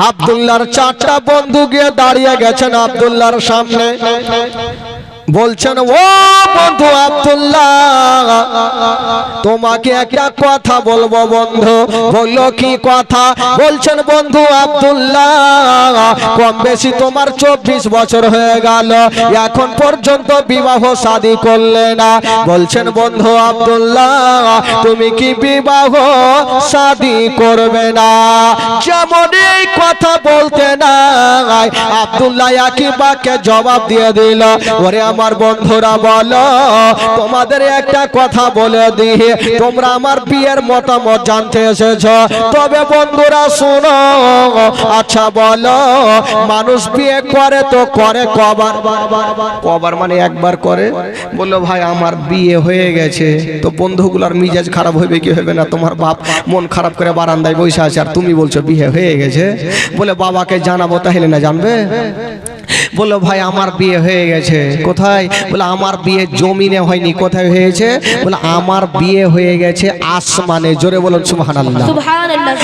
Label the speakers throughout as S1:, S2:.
S1: আব্দুল্লাহর চারটা বন্ধু গিয়ে দাঁড়িয়ে গেছেন আব্দুল্লার সামনে। বলছেন, ও বন্ধু আব্দুল্লাহ, তোমাকে একটা কথা বলব বন্ধু। বলল, কি কথা? বলছেন, বন্ধু আব্দুল্লাহ, কম বেশি তোমার চব্বিশ বছর হয়ে গেল। এখন পর্যন্ত বিবাহ শাদী করলে না। বলছেন, বন্ধু আব্দুল্লাহ, তুমি কি বিবাহ শাদী করবে না? যেমন এই কথা বলতে নাই, আব্দুল্লাহ একই বাক্যে জবাব দিয়ে দিল, ওরে আমার বন্ধুরা বলো, তোমাদের একটা কথা বলে দিয়ে তোমরা আমার বিয়ের মতামত জানতে এসেছ। তবে বন্ধুরা শোনো আচ্ছা বলো, মানুষ বিয়ে করে তো করে কবার? কবার মানে একবার করে? বলল, ভাই, আমার বিয়ে হয়ে গেছে। তো বন্ধুগুলার মিজাজ খারাপ হইবে কি হবে না? তোমার বাপ মন খারাপ করে বারান্দায় বসে আছে আর তুমি বলছো বিয়ে হয়ে গেছে? বলে, বাবাকে জানাব তাহলে না জানবে? বলল ভাই আমার বিয়ে হয়ে গেছে। কোথায়? বলে আমার বিয়ে জমিনে হয়নি। কোথায় হয়েছে? বলে আমার বিয়ে হয়ে গেছে আসমানে। জোরে বলুন সুবহানাল্লাহ
S2: সুবহানাল্লাহ।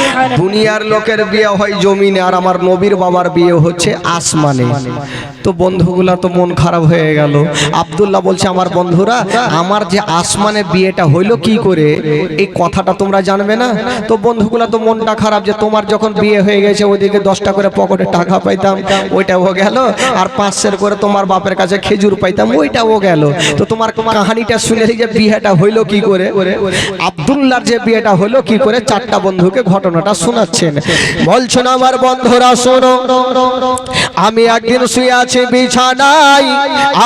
S1: দুনিয়ার লোকের বিয়ে হয় জমিনে আর আমার নবীর বাবার বিয়ে হচ্ছে আসমানে। তো বন্ধুগুলা তো মন খারাপ হয়ে গেল। আবদুল্লাহ বলছে আমার বন্ধুরা আমার যে আসমানে বিয়েটা হইল কি করে? এই কথাটা তোমরা জানবে না? তো বন্ধুগুলা তো মনটা খারাপ যে তোমার যখন বিয়ে হয়ে গেছে ওইদিকে দশটা করে পকেটে টাকা পাইতাম ওইটাও গেল। আর পাঁচশের করে তোমার বাপের কাছে খেজুর পাইতাম, ওইটাও গেল। তো তোমার তোমার কাহানিটা শুনে যে বিয়েটা হইল কি করে? আব্দুল্লাহর যে বিয়েটা হলো কি করে? চারটা বন্ধুকে ঘটনাটা শোনাচ্ছেন। বলছেন, আমার বন্ধুরা, শোনো, আমি একদিন শুয়ে আছি বিছানায়।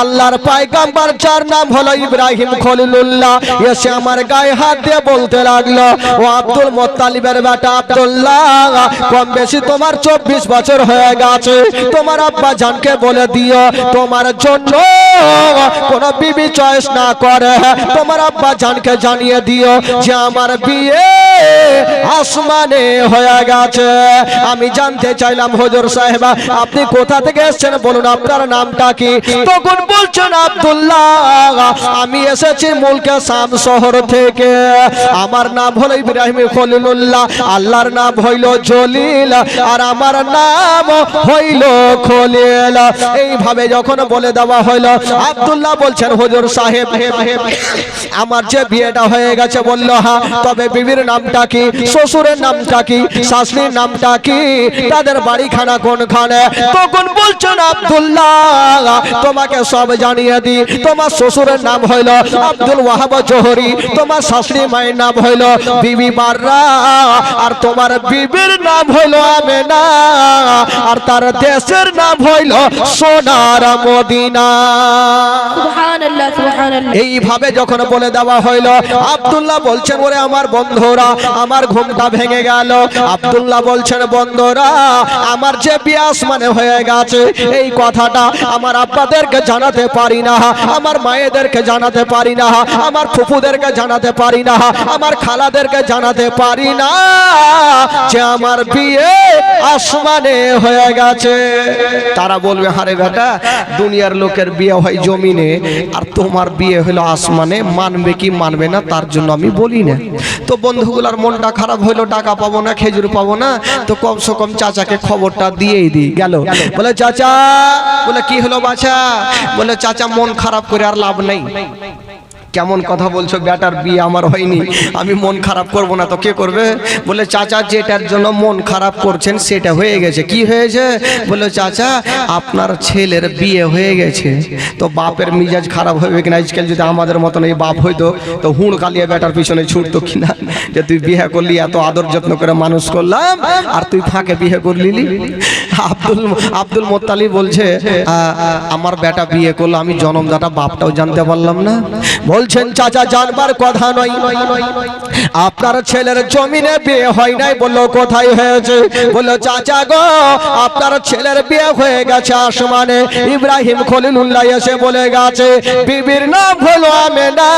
S1: আল্লাহর পায়গাম্বার, যার নাম হলো ইব্রাহিম খলিলুল্লাহ, এসে আমার গায়ে হাত দিয়ে বলতে লাগল, ও আব্দুল মোত্তালিবের বেটা আব্দুল্লাহ কম বেশি তোমার চব্বিশ বছর হয়ে গেছে। তোমার আব্বা জানকে বলে দিও, তোমার জন্য কোন বিবি চয়েস না করে। তোমার আব্বা জানকে জানিয়ে দিও যে আমার বিয়ে আসমানে হয়ে গেছে। আমি জানতে চাইলাম, হজুর সাহেব, আপনি কোথা থেকে এসেছেন? বলুন, আপনার নামটা কি? তখন বলছেন আব্দুল্লাহ, আমি এসেছি মুলকে শাম শহর থেকে। আমার নাম হলো ইব্রাহিম খলিলুল্লাহ, আল্লাহর নাম হইল জলিল, আর আমার নাম হইল খলিল। এইভাবে যখন বলে দেওয়া হইল, আব্দুল্লাহ বলছেন, হুজুর সাহেব, আমার যে বিয়েটা হয়ে গেছে, বলল হ্যাঁ তবে বিবির নামটা কি, শ্বশুরের নামটা কি, শাশুড়ির নামটা কি, তাদের বাড়িখানা কোনখানে? তখন বলছেন, আব্দুল্লাহ, তোমাকে সব জানিয়ে দি তোমার শ্বশুরের নাম হইল আব্দুল ওয়াহাব জোহরি, তোমার শাশুড়ি মায়ের নাম হইল বিবি বাররা, আর তোমার বিবির নাম হইল আমেনা, আর তার দেশের নাম হইল সোনার মদিনা। এইভাবে যখন বলে দেওয়া হইল আব্দুল্লাহ বলছেন ওরে আমার বন্ধুরা আমার ঘুমটা ভেঙে গেল। আব্দুল্লাহ বলছেন বন্ধুরা আমার যে বিয়াস মানে হয়ে গেছে এই কথাটা আমার আব্বাদেরকে জানাতে পারি না আমার মায়েদেরকে জানাতে পারি না আমার ফুফুদেরকে জানাতে পারি না আমার খালাদেরকে জানাতে পারি না যে আমার বিয়ে আসমানে হয়ে গেছে। তারা বলবে হারে বেটা, দুনিয়ার লোকের বিয়ে হয় জমিনে, আর তোমার বিয়ে হলো আসমানে, মানবে কি মানবে না তার জন্য আমি বলি না। তো বন্ধুগুলার মনটা খারাপ হলো টাকা পাবো না, খেজুর পাবো না, তো কমসে কম চাচাকে খবরটা দিয়েই দিই, গেল। বলে, চাচা, বলে, কি হলো বাছা? বলে, চাচা মন খারাপ করে আর লাভ নেই। কেমন কথা বলছো, বেটার বিয়ে আমার হয়নি। আমি মন খারাপ করব না তো কে করবে? বলে, চাচা, যেটার জন্য মন খারাপ করছেন সেটা হয়ে গেছে। কি হয়েছে? বলে, চাচা, আপনার ছেলের বিয়ে হয়ে গেছে। তো বাপের মিজাজ খারাপ হবে কিনা? আজকাল যদি আমাদের মতন এই বাপ হইতো, তো হুঁড় কালিয়া বেটার পিছনে ছুটতো কিনা? যে তুই বিয়ে করলি, এত আদর যত্ন করে মানুষ করলাম, আর তুই ফাঁকে বিয়ে করলি আব্দুল আব্দুল মোত্তালি বলছে আমার বেটা বিয়ে করল, আমি জনমদাটা বাপটাও জানতে পারলাম না। বলছেন, চাচা, জানবার কথা নয়। আপনার ছেলের জমিনে বিয়ে হয় নাই বলল, কোথায় হয়েছে? বলল, চাচা গো, আপনার ছেলের বিয়ে হয়ে গেছে আসমানে। ইব্রাহিম খলিলুল্লাহ এসে বলে গেছে, বিবির নাম হলো আমেনা,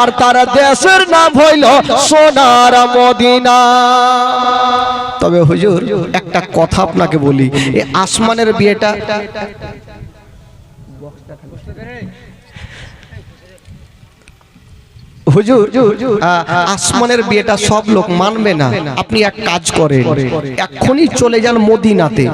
S1: আর তার দেশের নাম হইল সোনার মদিনা। তবে হুজুর, একটা কথা আপনাকে বলি এই আসমানের বিয়েটা হুজুর আসমানের বিয়েটা সব লোক মানবে না। আপনি এক কাজ করেন এক্ষুনি চলে যান মদিনাতে।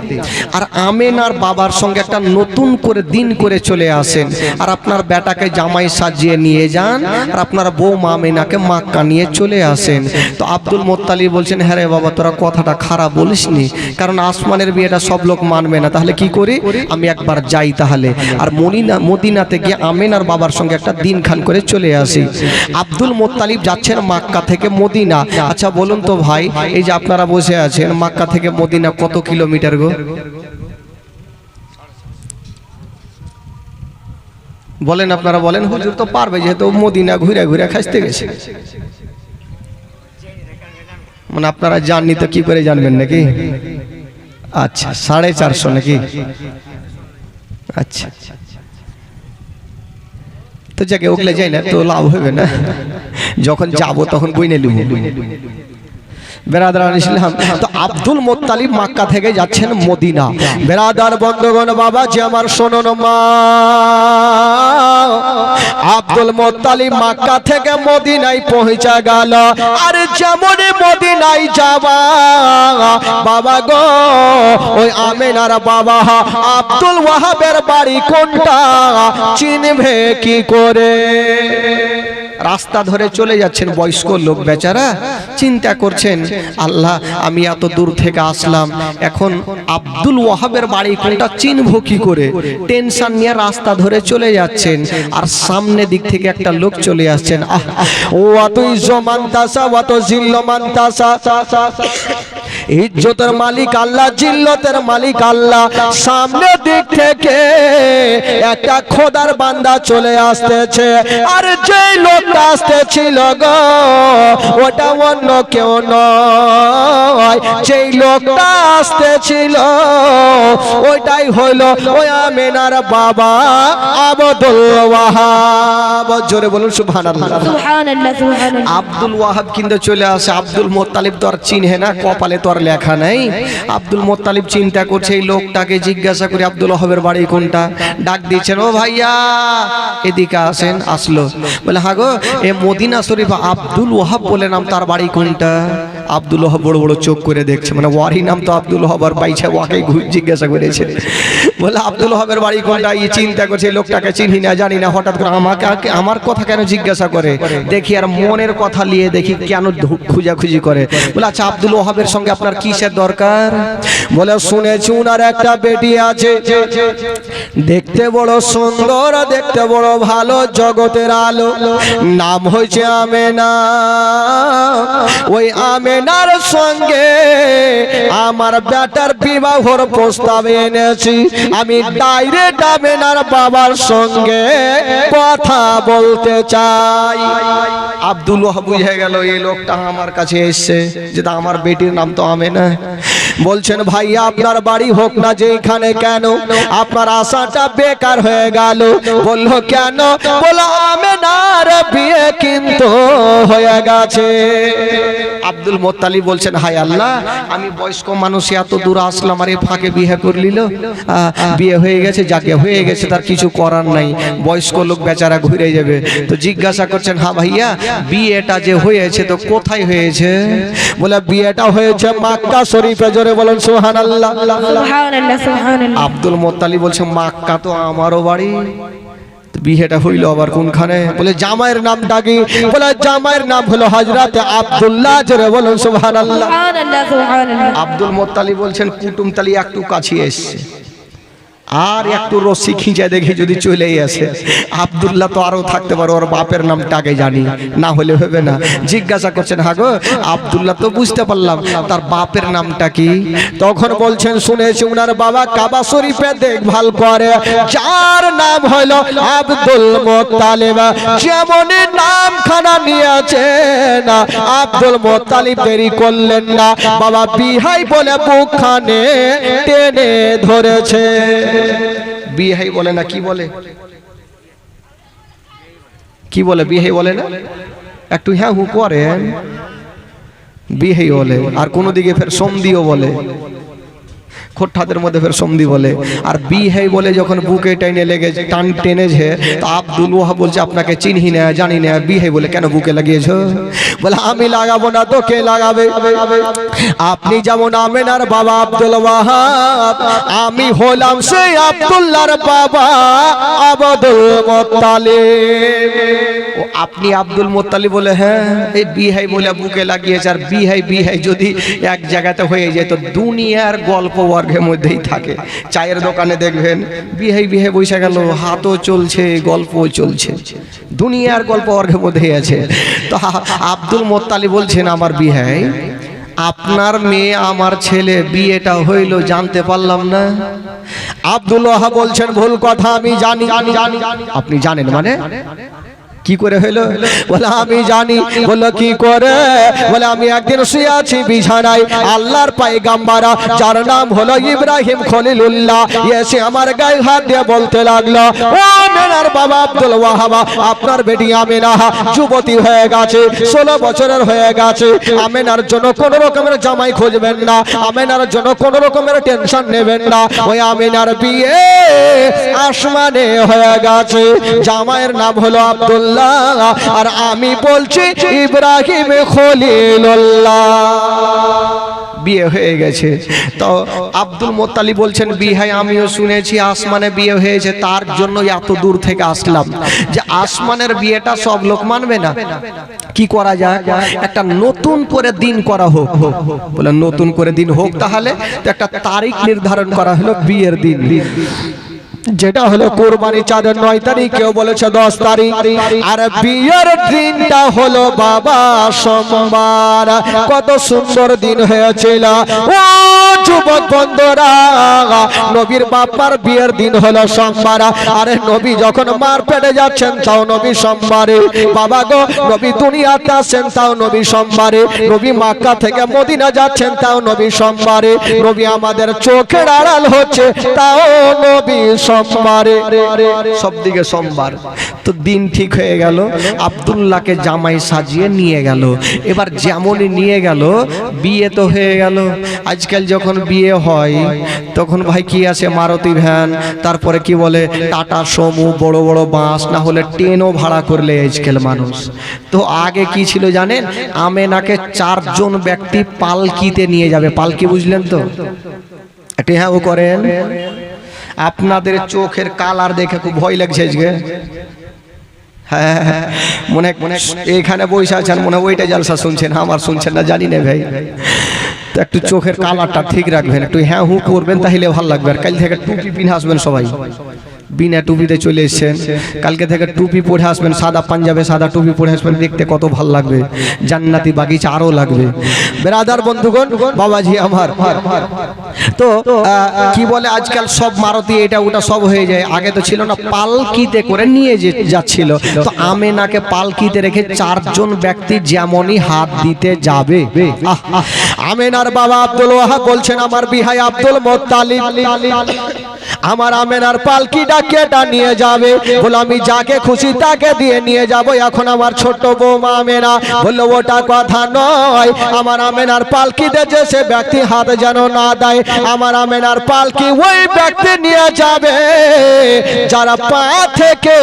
S1: আর আমেনার বাবার সঙ্গে একটা নতুন করে দিন করে চলে আসেন। আর আপনার বেটাকে জামাই সাজিয়ে নিয়ে যান আর আপনার বউ মামেনাকে মাক্কা নিয়ে চলে আসেন। তো আব্দুল মোত্তালি বলছেন হ্যাঁ রে বাবা তোরা কথাটা খারাপ বলিসনি কারণ আসমানের বিয়েটা সব লোক মানবে না। তাহলে কি করি? আমি একবার যাই তাহলে। আর মদিনা মদিনাতে গিয়ে আমেনার বাবার সঙ্গে একটা দিন খান করে চলে আসি। আব্দুল মোত্তালিব যাচ্ছেন মাক্কা থেকে মদিনা। আচ্ছা বলুন তো ভাই, এই যে আপনারা বসে আছেন মাক্কা থেকে মদিনা কত কিলোমিটার গো? বলেন আপনারা বলেন, হুজুর তো পারবে, যেহেতু মদিনা ঘুরে ঘুরে খাসতে গেছে। মানে আপনারা জাননি তো কি করে জানবেন নাকি? আচ্ছা সাড়ে চারশো নাকি? আচ্ছা আচ্ছা। তো জায়গায় ওগলে যাই না তো লাভ হবে না। যখন যাব তখন বইনে লিব বেরাদার ইসলাম তো আব্দুল মোত্তালিব মাক্কা থেকে যাচ্ছেন মদিনা। বেরাদার বন্ধগণ, বাবা যে আমার শোনন মা। আব্দুল মোত্তালিব মাক্কা থেকে মদিনায় পৌঁছা গেল। আর যেমন মদিনায় যাবা বাবা গো, ওই আমেনার বাবা, আব্দুল ওয়াহাবের বাড়ি কোনটা? চিনবে কি করে? রাস্তা ধরে চলে যাচ্ছেন বয়স্ক লোক বেচারা, চিন্তা করছেন, আল্লাহ, আমি এত দূর থেকে আসলাম, এখন আব্দুল ওয়াহাবের বাড়ি কোনটা চিনবো কি করে? টেনশন নিয়ে রাস্তা ধরে চলে যাচ্ছেন, আর সামনে দিক থেকে একটা লোক চলে আসছেন, আহ ও অত ইজ্জমান্তাসা অত জিল্লমান্তাসা। ইজ্জতের মালিক আল্লাহ জিল্লতের মালিক আল্লাহ। সামনে দিক থেকে একটা খোদার বান্দা চলে আসতেছে। আর যে লোকটা আসতেছিল গো ওটা অন্য কেউ নয়। যেই লোকটা আসতেছিল ওইটাই হইল ওই আমিনার বাবা আবদুল ওয়াহাব। জোরে বলুন সুবহানাল্লাহ।
S2: সুবহানাল্লাহ
S1: আব্দুল ওয়াহাব কিন্তু চলে আসে। আব্দুল মোত্তালিব তো আর চিনে না কপালে তো আর লেখা নেই। আব্দুল মোত্তালিব চিন্তা করছে, এই লোকটাকে জিজ্ঞাসা করে, আব্দুল হবের বাড়ি কোনটা? ডাক দিচ্ছেন, ও ভাইয়া। এদিকে আসেন, আসলো। বলে, হাগো, এ মদিনা শরীফ আব্দুল ওহাব বলে নাম, তার বাড়ি কোনটা? আব্দুল ওয়াহাব বড় বড় চোখ করে দেখছে। মানে ওয়ারি নাম তো আব্দুল ওয়াহাব আর বাইছে ওয়াকে জিজ্ঞাসা করেছে। বলে, আব্দুল হবের বাড়ি কোনটা? এই চিন্তা করছে লোকটাকে চিনি না, জানি না। হঠাৎ করে আমাকে আমার কথা কেন জিজ্ঞাসা করে? দেখি আর মনের কথা নিয়ে দেখি কেন খুঁজাখুঁজি করে। বলে আচ্ছা আব্দুল ওয়াহাবের সঙ্গে আপনার কিসের দরকার? বলে, শুনেছি উনার একটা বেটি আছে। দেখতে বড় সুন্দর, দেখতে বড় ভালো, জগতের আলো। নাম হয়েছে আমেনা। ওই আমেনার সঙ্গে আমার বেটার বিবাহর প্রস্তাব এনেছি। আমি ডাইরেক্ট আমেনার বাবার সঙ্গে কথা বলতে চাই। আব্দুল বুঝে গেল, এই লোকটা আমার কাছে এসছে। যেটা আমার বেটির নাম তো আমেনা। বলছেন ভাই আপনার বাড়ি হোক না যেখানে কেন, আপনার আশাটা বেকার হয়ে গেল। বলল, কেন? বলো বিয়ে কিন্তু হয়ে গেছে। আব্দুল মোত্তালি বলছেন হাই আল্লাহ, আমি বয়স্ক মানুষ, এত দূর আসলাম, আর ফাঁকে বিয়ে করলিল। বিয়ে হয়ে গেছে, যাকে হয়ে গেছে, তার কিছু করার নাই। বয়স্ক লোক বেচারা ঘুরে যাবে। তো জিজ্ঞাসা করছেন হ্যাঁ ভাইয়া, বিয়েটা যে হয়েছে, তো কোথায় হয়েছে? বলে, বিয়েটা হয়েছে মাক্কা শরীফে, জোরে করে বলেন সোহান আল্লাহ আব্দুল মোত্তালি বলছে মাক্কা তো আমারও বাড়ি। বিহেটা হইল আবার কোনখানে? বলে জামাইয়ের নাম ডাকি বলে জামাইয়ের নাম হলো হাজরাত আব্দুল্লাহ জোরে বলুন
S2: সুবহানাল্লাহ।
S1: আব্দুল মোত্তালি বলছেন কুটুমতালি একটু কাছে এসছে। আর একটু রশি খিঁচে দেখে যদি চলেই আসে। আবদুল্লাহ তো আরও থাকতে পারে, ওর বাপের নামটা আগে জানি, না হলে হবে না। জিজ্ঞাসা করছেন হাগো আবদুল্লাহ তো বুঝতে পারলাম, তার বাপের নামটা কি? তখন বলছেন শুনেছি উনার বাবা কাবা শরীফে দেখভাল করে, যার নাম হলো আব্দুল মোত্তালিব। যেমন নাম খানা নিয়েছে না, আব্দুল মোত্তালিব দেরি করলেন না। বাবা বিহাই বলে বুকখানে টেনে ধরেছে। বিহাই বলে না, কি বলে? কি বলে, বিহাই বলে না? একটু হ্যাঁ হু করেন। বিহাই বলে, আর কোনো দিকে ফের সন্ধিও বলে। খোট্টাদের মধ্যে ফের সন্ধি বলে। আর বি হেই বলে যখন বুকে টেনে লেগে টান টেনেছে তো আব্দুল ওয়াহাব বলছে, আপনাকে চিনহি না, জানি না। বি হেই বলে, কেন বুকে লাগিয়েছো? বলে, আমি লাগাবো না তো কে লাগাবে। আপনি যেমন আমেনার বাবা আব্দুল ওয়াহাব, আমি হলাম সেই আব্দুল্লাহর বাবা আব্দুল মোত্তালিব। ও, আপনি আব্দুল মোত্তালিব বলে হ্যাঁ। এই বি বিহাই বলে, বুকে লাগিয়েছে। আর বিহাই বিহাই যদি এক জায়গাতে হয়ে যায়, তো দুনিয়ার গল্প বর্গের মধ্যেই থাকে চায়ের দোকানে দেখবেন বিহাই বিহে বসে গেল হাতও চলছে গল্পও চলছে দুনিয়ার গল্প বর্গের মধ্যেই আছে তো আব্দুল মোত্তালি বলছেন আমার বিহাই আপনার মেয়ে আমার ছেলে বিয়েটা হইল জানতে পারলাম না আব্দুল বলছেন ভুল কথা আমি জানি আপনি জানেন মানে কি করে হলো? বলে, আমি জানি। বলল, কি করে? বলে, আমি একদিন শুয়ে আছি বিছানায়। আল্লাহর পায়গাম্বারা, যার নাম হলো ইব্রাহিম খলিলুল্লাহ। এসে আমার গায়ে হাত দিয়ে বলতে লাগল, ও আমেনার বাবা আব্দুল ওয়াহাবা, আপনার বেটি আমেনা যুবতী হয়ে গেছে, ষোলো বছরের হয়ে গেছে। আমেনার জন্য কোন রকমের জামাই খুঁজবেন না, আমেনার জন্য কোন রকমের টেনশন নেবেন না। ওই আমেনার বিয়ে আসমানে হয়ে গেছে। জামাইয়ের নাম হলো আব্দুল্লাহ, আর আমি বলছি ইব্রাহিম খলিলুল্লাহ। বিয়ে হয়ে গেছে। তো আব্দুল মোত্তালি বলছেন, বিহাই, আমিও শুনেছি আসমানে বিয়ে হয়েছে, তার জন্য এত দূর থেকে আসলাম যে আসমানের বিয়েটা সব লোক মানবে না। কি করা যায় একটা নতুন করে দিন করা হোক। হোক বলে, নতুন করে দিন হোক তাহলে একটা তারিখ নির্ধারণ করা হলো বিয়ের দিন। যেটা হলো কোরবানি চাঁদের নয় তারিখ, কেউ বলেছে দশ তারিখ। আর বিয়ের দিনটা হলো বাবা সোমবার। কত সুন্দর দিন হয়েছিল। যুবক বন্ধুরা, নবীর বাপার বিয়ের দিন হলো সোমবার। আরে নবী যখন মার পেটে যাচ্ছেন, তাও নবী সোমবারে। বাবা গো, নবী দুনিয়াতে আসছেন তাও নবী সোমবারে। নবী মাক্কা থেকে মদিনা যাচ্ছেন, তাও নবী সোমবারে। নবী আমাদের চোখের আড়াল হচ্ছে, তাও নবী সোমবারে সব দিকে সোমবার। তো দিন ঠিক হয়ে গেল, আব্দুল্লাহকে জামাই সাজিয়ে নিয়ে গেল। এবার যেমনই নিয়ে গেল, বিয়ে তো হয়ে গেল। আজকাল যখন বিয়ে হয়, তখন ভাই কি আছে মারুতি ভ্যান? তারপরে কি বলে, টাটা সমু, বড় বড় বাস না হলে ট্রেনও ভাড়া করলে আজকাল মানুষ। তো আগে কি ছিল জানেন? আমেনাকে চারজন ব্যক্তি পালকিতে নিয়ে যাবে। পালকি বুঝলেন তো? একটি হ্যাঁ ও করেন। আপনাদের চোখের কালার দেখে খুব ভয় লাগছে আজকে। হ্যাঁ হ্যাঁ, মনে মনে এখানে বসে আছেন মনে হয় ওইটা জালসা শুনছেন আমার শুনছেন না জানি না ভাই। তো একটু চোখের কালারটা ঠিক রাখবেন একটু হ্যাঁ হু করবেন তাহলে ভালো লাগবে। আর কাল থেকে টুপি পিনে আসবেন সবাই। বিনা টুপিতে চলে এসছেন। কালকে থেকে টুপি পরে আসবেন, সাদা পাঞ্জাবে, সাদা টুপি পরে আসবেন, দেখতে কত ভালো লাগবে। জান্নাতি বাগিচা আরও লাগবে। বেরাদার, বন্ধুগণ, বাবাজি আমার। তো কি বলে আজকাল সব মারুতি, এটা ওটা সব হয়ে যায়। আগে তো ছিল না, পালকিতে করে নিয়ে যে যাচ্ছিল। তো আমেনাকে পালকিতে রেখে চারজন ব্যক্তি যেমনই হাত দিতে যাবে। আমেনার বাবা আব্দুল ওয়াহাব বলছেন, আমার বিহাই আব্দুল মোত্তালিব। আমার আমেনার পালকিটা কেটা নিয়ে যাবে। বলে আমি যাকে খুশি তাকে দিয়ে নিয়ে যাব। এখন আমার ছোট্ট বৌমা আমেনা। বলল ওটা কথা নয়। আমার আমেনার পালকিতে যে সে ব্যক্তি হাত যেন না দেয়। আমার আমেনার পালকি ওই ব্যক্তি নিয়ে যাবে। যারা পা থেকে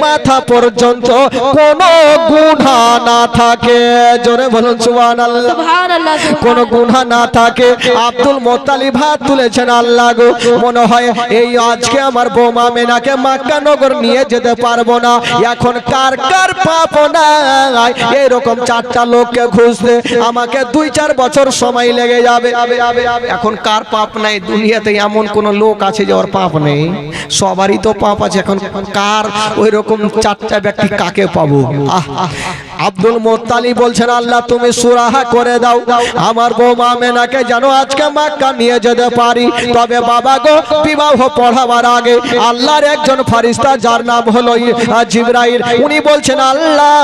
S1: মাথা পর্যন্ত কোনো গুণা না থাকে। জোরে বলুন সুবহানাল্লাহ
S2: সুবহানাল্লাহ।
S1: কোন গুণা না থাকে। আব্দুল মোত্তালিব হাত তুলেছেন আল্লাহ গো। মনে হয় এই আজকে আমার বৌমা মেনাকে মাক্কা নগর নিয়ে যেতে পারব না। এখন কার কার পাপ না এরকম চারটা লোককে খুঁজতে আমাকে দুই চার বছর সময় লেগে যাবে। এখন কার পাপ নাই? দুনিয়াতে এমন কোন লোক আছে যে ওর পাপ নেই? সবারই তো পাপ আছে। এখন কার ওই রকম চারটা ব্যক্তি কাকে পাবো? আহ। আব্দুল মোত্তালি বলছেন, আল্লাহ, তুমি সুরাহা করে দাও। আমার বৌমা মেনাকে যেন আজকে মাক্কা নিয়ে যেতে পারি। তবে বাবা গো, বিবাহ পড়াবার আগে আল্লাহর একজন ফারিস্তা যার নাম হলো জিবরাইল। উনি বলছেন, আল্লাহ,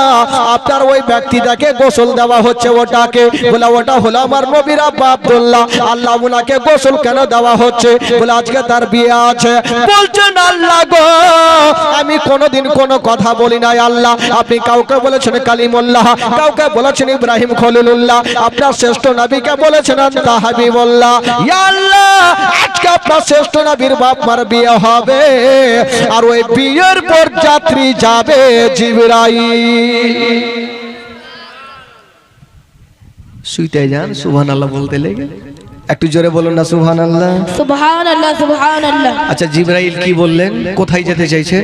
S1: আপনার ওই ব্যক্তিটাকে গোসল দেওয়া হচ্ছে ওটাকে। বলে, ওটা হলো আমার নবীর আব্বা আব্দুল্লাহ। আল্লাহ উনাকে গোসল কেন দেওয়া হচ্ছে? বলে, আজকে তার বিয়ে আছে। বলছেন, আল্লাহ গো, আমি কোনোদিন কোনো কথা বলি নাই, আল্লাহ। আপনি কাউকে বলেছেন কালিমুল্লাহ কাউকে বলেছেন ইব্রাহিম খলিলুল্লাহ। আপনার শ্রেষ্ঠ নবীকে বলেছেন আল্লাহ হাবিবুল্লাহ। ইয়া আল্লাহ আজকে আপনার শ্রেষ্ঠ নবীর বাপ মার বিয়ে হবে। আর ওই বিয়ের পর যাত্রী যাবে শুইতে যান সুবহান আল্লাহ বলতে লেগে। একটু জোরে বলুন না সুবহান আল্লাহ
S2: সুবহান আল্লাহ সুবহান আল্লাহ
S1: আচ্ছা জিবরাইল কি বললেন? কোথায় যেতে চাইছে?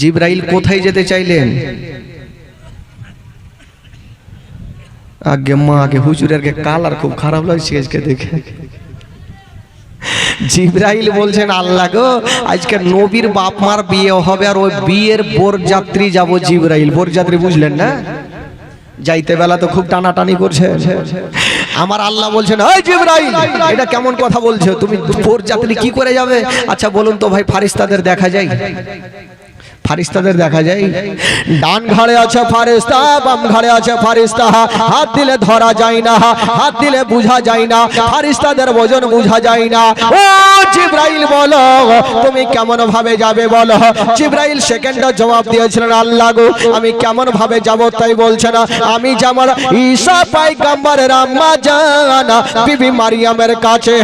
S1: জিব্রাইল কোথায় যেতে চাইলেন? আগে মা, আগে হুজুরের কালার খুব খারাপ লাগছে আজকে দেখে। জিব্রাইল বলছেন, আল্লাহ গো, আজকে নবীর বাপ মার বিয়ে হবে আর ওই বিয়ের বরযাত্রী যাব জিব্রাইল। বরযাত্রী বুঝলেন না? যাইতে বেলা তো খুব টানাটানি করছে। আমার আল্লাহ বলছেন ওই জিব্রাইল, এটা কেমন কথা বলছো? তুমি বরযাত্রী কি করে যাবে? আচ্ছা বলুন তো ভাই, ফারিস্তাদের দেখা যায়? ফারিস্তাদের দেখা যায়। ডান ঘাড়ে আছে ফারিস্তা, বাম ঘাড়ে আছে ফারিস্তা। হাত দিলে ধরা যায় না, হাত দিলে বোঝা যায় না, ফারিস্তাদের ওজন বুঝা যায় না। ও জিব্রাইল বলো, তুমি কেমন ভাবে যাবে বলো? জিব্রাইল সেকেন্ডে জবাব দিয়েছিলেন, আল্লাহ গো, আমি কেমন ভাবে যাব তাই বলছে না। আমি যেমন ঈসা পাইগাম্বারের আম্মা জানা, বিবি মারিয়ামের কাছে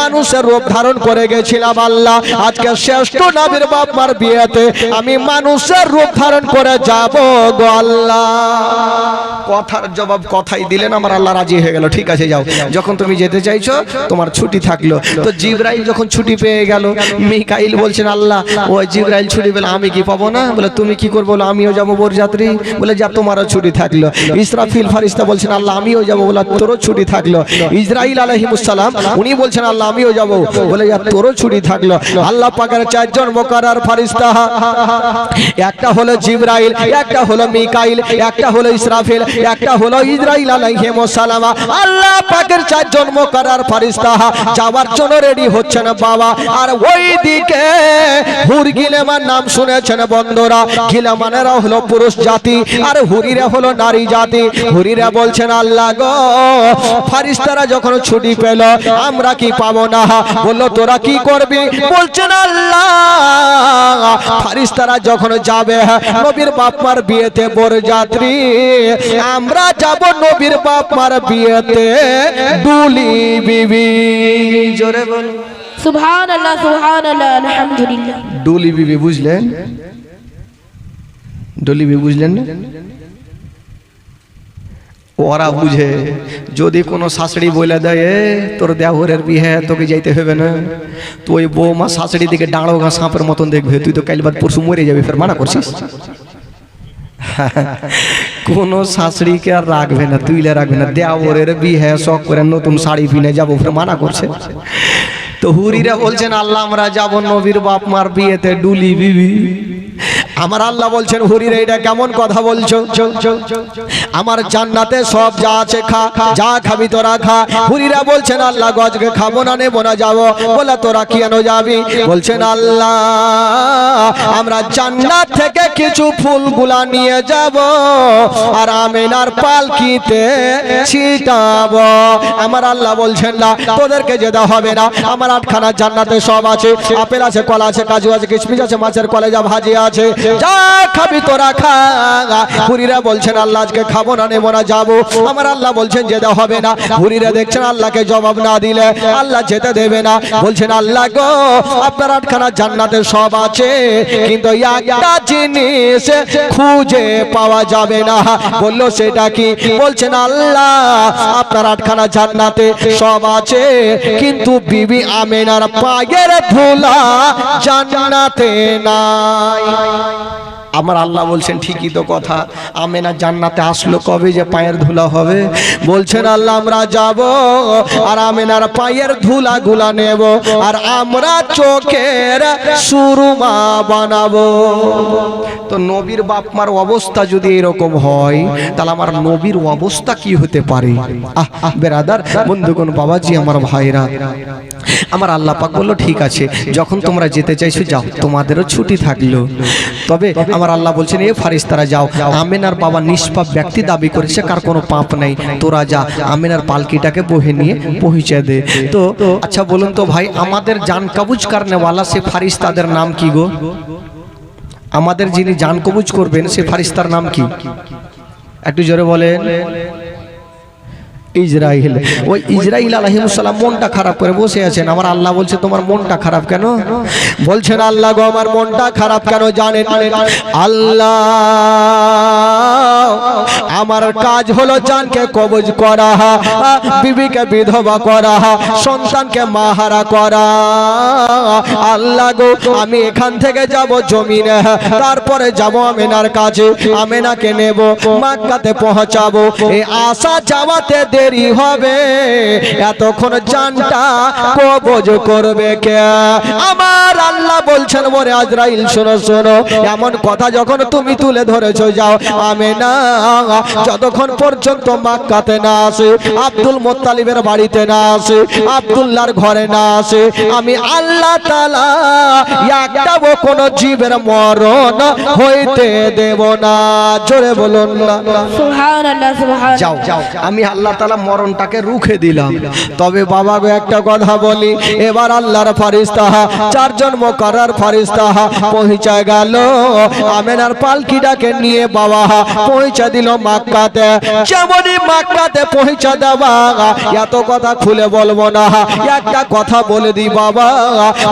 S1: মানুষের রূপ ধারণ করে গেছিলাম, আল্লাহ। আজকে শ্রেষ্ঠ নবীর বাপ মার বিয়েতে আমি মানুষের রূপ ধারণ করে যাব গো আল্লাহ। কথার জবাব কথাই দিলেন, আমার আল্লাহ রাজি হয়ে গেল। ঠিক আছে, যাও। যখন তুমি যেতে চাইছো, তোমার ছুটি থাকল। তো জিব্রাইল যখন ছুটি পেয়ে গেল, মিকাইল বলছেন, আল্লাহ, ও জিব্রাইল ছুটি পেলে আমি কি পাবো না? বলে, তুমি কি করব? আমিও যাব বরযাত্রী। বলে, যা, তোমারও ছুটি থাকল। ইসরাফিল ফারিস্তা বলছেন, আল্লাহ, আমিও যাব। বলে, তোরও ছুটি থাকল। ইসরাইল আলহিমুসালাম উনি বলছেন, আল্লাহ, আমিও যাব। বলে, যা, তোরও ছুটি থাকল। আল্লাহ পাকের চারজন মোকারার ফারিস্তা। একটা হলো জিব্রাইল, একটা হলো মিকাইল, একটা হলো ইসরাফিল, একটা হলো ইসরাইল আলাইহিমুসালাম আল্লাহ পাকের চারজন মোকারার ফারিস্তা যাওয়ার জন্য রেডি হচ্ছেন বাবা। আর ওই দিকে হুর গিলেমার নাম শুনেছেন বন্ধুরা। গিলেমানেরা হলো পুরুষ জাতি, আর হুরিরা হলো নারী জাতি। হুরিরা বলছেন, আল্লাহ গো ফারিস্তারা যখন ছুটি পেল, আমরা কি পাবো না? বলল, তোরা কি করবি? বলছেন, আল্লাহ ফারিস্তারা যখন যাবে নবীর বাপমার বিয়েতে বর যাত্রী। আমরা যাব নবীর বাপমার বিয়েতে। দুলি বিবি। জোরে বল।
S2: সুবহানাল্লাহ সুবহানাল্লাহ আলহামদুলিল্লাহ।
S1: দুলি বিবি বুঝলেন? দুলি বিবি বুঝলেন না? ওরা বুঝে যদি কোনো শাশুড়ি বলে দেয় "এ, তোর দেওরের বিয়ে তোকে যাইতে হবে না। তো ওই বৌমা শাশুড়ি দিকে ডাঁড়ো ঘা সাঁপের মতন দেখবে তুই তো কাল বাদ পরশু মরে যাবি ফের মানা করছিস? কোনো শাশুড়িকে আর রাখবে না তুইলে রাখবে না। দেওরের বিয়ে শখ করে নতুন শাড়ি পিনে যাব ফের মানা করছে। তো হুরিরা বলছেন আল্লাহ আমরা যাব নবীর বাপ মার বিয়েতে ডুলি বিবি। আমার আল্লাহ বলছেন, হুরিরা, এটা কেমন কথা বলছো? আমার জান্নাতে সব যা আছে খা, যা খাবি তোরা খা। হুরিরা বলছেন, আল্লাহ গজকে খাব না, নেব না, যাব। বলে, তোরা কি এনো যাবি? বলছেন, আল্লাহ, আমরা জান্নাত থেকে কিছু ফুলগুলা নিয়ে যাব আর আমিনার পালকিতে ছিটাবো। আমার আল্লাহ বলছেন, না, তোদেরকে যেতে হবে না। আমার আটখানা জান্নাতে সব আছে। আপেল আছে, কলা আছে, কাজু আছে, কিশমিশ আছে, মাছের কলেজা, ভাজি আছে। যা খাবি তোরা খা। হুরিরা বলছেন, আল্লাহ আজকে খাব না, নেব না, যাব। আমার আল্লাহ বলছেন, যেতে হবে না। হুরিরা দেখছেন, আল্লাহকে জবাব না দিলে আল্লাহ যেতে দেবে না। বলছেন, আল্লাহ গো, আপনার আটখানা জান্নাতে সব আছে, কিন্তু জিনিস খুঁজে পাওয়া যাবে না। বলল, সেটা কি? বলছেন, আল্লাহ, আপনার আটখানা জান্নাতে সব আছে, কিন্তু বিবি আমেনার পায়ের ধুলা জান্নাতে নাই। Bye. আমার আল্লাহ বলছেন ঠিকই তো কথা। আমেনা জান্নাতে আসলো কবে যে পায়ের ধুলা হবে? বলছেন আল্লাহ আমরা যাব আর আমেনার পায়ের ধুলা গুলা নেব আর আমরা চোখের সুরমা বানাবো। তো নবীর বাপ মার অবস্থা যদি এরকম হয় তাহলে আমার নবীর অবস্থা কি হতে পারে? আহ আহ বেরাদার বন্ধুগণ বাবাজি আমার ভাইরা আমার আল্লাহ পাক বলল ঠিক আছে যখন তোমরা যেতে চাইছো যাও তোমাদেরও ছুটি থাকল। তবে আমার আল্লাহ বলছেন, এ ফারিস্তারা যাও, আমেনার বাবা নিষ্পাপ ব্যক্তি দাবি করেছে, কার কোনো পাপ নাই। তোরা যা, আমেনার পালকিটাকে বহে নিয়ে পৌঁছে দে। তো আচ্ছা বলুন তো ভাই, আমাদের জান কাবুজ কারণেওয়ালা সে ফারিস্তাদের নাম কি গো? আমাদের যিনি জান কবুজ করবেন, সে ফারিস্তার নাম কি? একটু জোরে বলেন। ইসরাইল ওই ইসরাইল আলহিমসাল্লাম মনটা খারাপ করে বসে আছেন আমার আল্লাহ বলছে তোমার মনটা খারাপ কেন? বলছেন আল্লাহ গো আমার মনটা খারাপ কেন জানেন? আল্লাহ আমার কাজ হলো জানকে কবজ করা বিবিকে বিধবা করা সন্তানকে মাহারা করা। আল্লাহ গো আমি এখান থেকে যাব জমিনে তারপরে যাব আমেনার কাছে। আমেনাকে নেব মাক্কাতে পৌঁছাবো। এই আশা যাওয়াতে দেরি হবে। এতক্ষণ জানটা কবজ করবে কে? আমার আল্লাহ বলছেন মোরে আজরাইল শোনো শোনো এমন কথা যখন তুমি তুলে ধরেছো যাও আমেনা যতক্ষণ পর্যন্ত মাক্কাতে না আসে আব্দুল মোত্তালিবের বাড়িতে না আসে আব্দুল্লাহর ঘরে না আসে আমি আল্লাহ তালা একটাও কোনো জীবের মরণ হইতে দেব না। জোরে বলুন। না যাও আমি আল্লাহ তালা মরণটাকে রুখে দিলাম। তবে বাবা একটা কথা বলি, এবার আল্লাহর ফারিস্তা চারজন মোকারার ফারিস্তা পৌঁছা গেল। আমেনার পালকিটাকে নিয়ে বাবা পৌঁছা দিল মাক্কাতে। যেমনই মাক্কাতে পৌঁছা দেওয়া এত কথা খুলে বলব না। একটা কথা বলে দিই বাবা,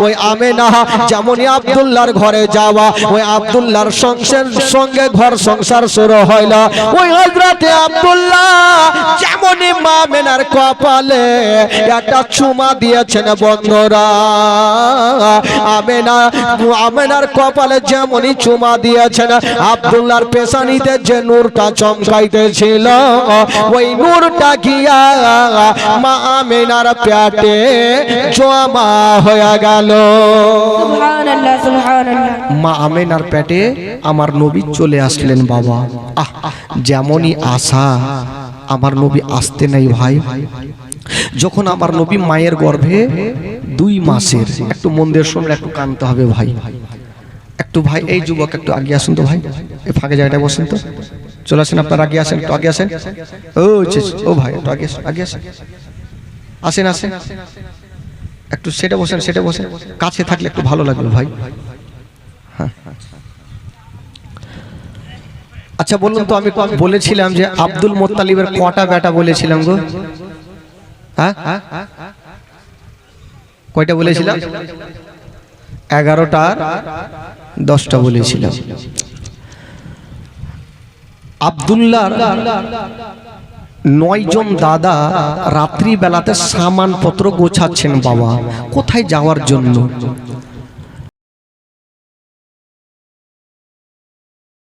S1: ওই আমেনা যেমনই আব্দুল্লাহর ঘরে যাওয়া, ওই আব্দুল্লাহর সংসার সঙ্গে ঘর সংসার শুরু হইল। ওই হজরতে আব্দুল্লাহ যেমনই মা মেনার কপালে একটা চুমা দিয়েছেন বন্ধুরা। আমেনা আমেনার কপালে যেমনই চুমা দিয়েছেন আব্দুল্লাহর পেশানিতে যে নূরটা চমকাইতেছিল ওই নূরটা গিয়া মা আমেনার পেটে জমা হয়ে গেল। মা আমেনার পেটে আমার নবী চলে আসলেন বাবা। আহ যেমনই আশা। আমার নবী আসতে নেই ভাই। যখন আমার নবী মায়ের গর্ভে দুই মাসের, একটু মন দিয়ে শুনলে একটু কানতে হবে ভাই। একটু ভাই, এই যুবক একটু আগে আসুন তো ভাই। এই ফাঁকে জায়গাটা বসেন তো। চলে আসেন আপনার, আগে আসেন, একটু আগে আসেন। ও ও ভাই, একটু আগে আগে আসেন। আসেন আসেন। একটু সেটা বসেন সেটা বসেন। কাছে থাকলে একটু ভালো লাগবে ভাই। আচ্ছা বলুন তো, আমি বলেছিলাম যে আব্দুল মোত্তালিবের কটা বেটা বলেছিলাম গো? হ্যাঁ? কয়টা বলেছিলাম? এগারোটা দশটা বলেছিলাম। আবদুল্লাহ নয়জন দাদা রাত্রি বেলাতে সামানপত্র গোছাচ্ছেন বাবা। কোথায় যাওয়ার জন্য?